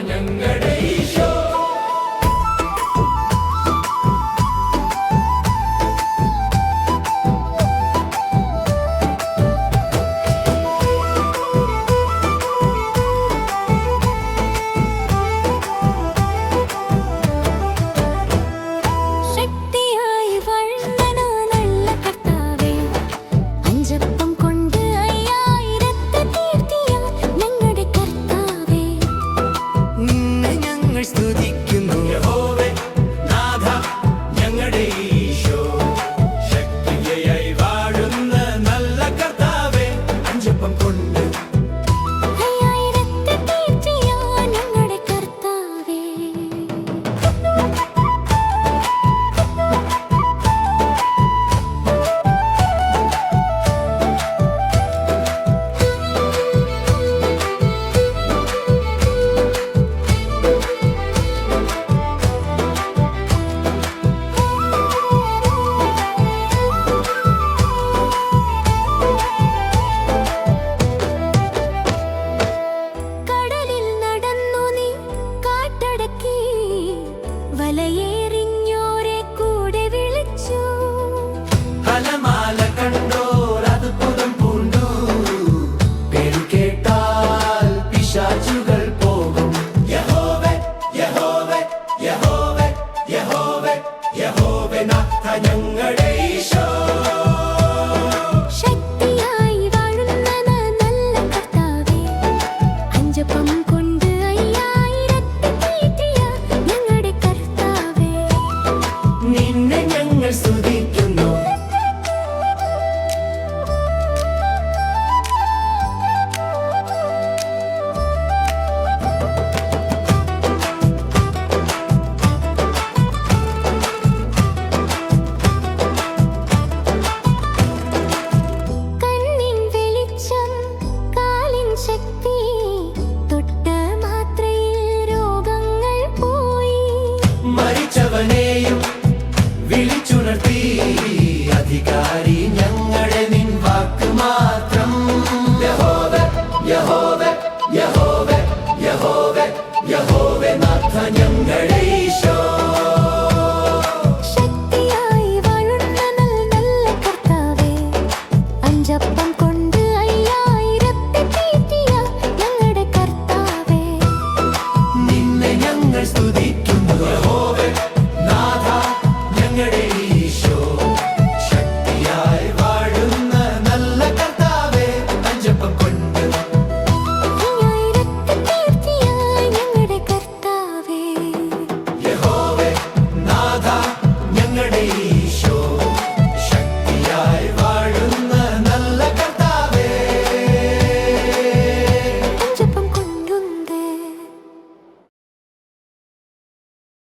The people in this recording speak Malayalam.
ഞങ്ങളുടെ പോകും. ഞങ്ങളുടെ ഈശോ. 수 അധികാരി ഞങ്ങളെ നിൻ വാക്ക് മാത്രം. യഹോവ യഹോവ യഹോവ യഹോവ യഹോവ നാഥ ഞങ്ങളെ ഈശോ. സ്തുതി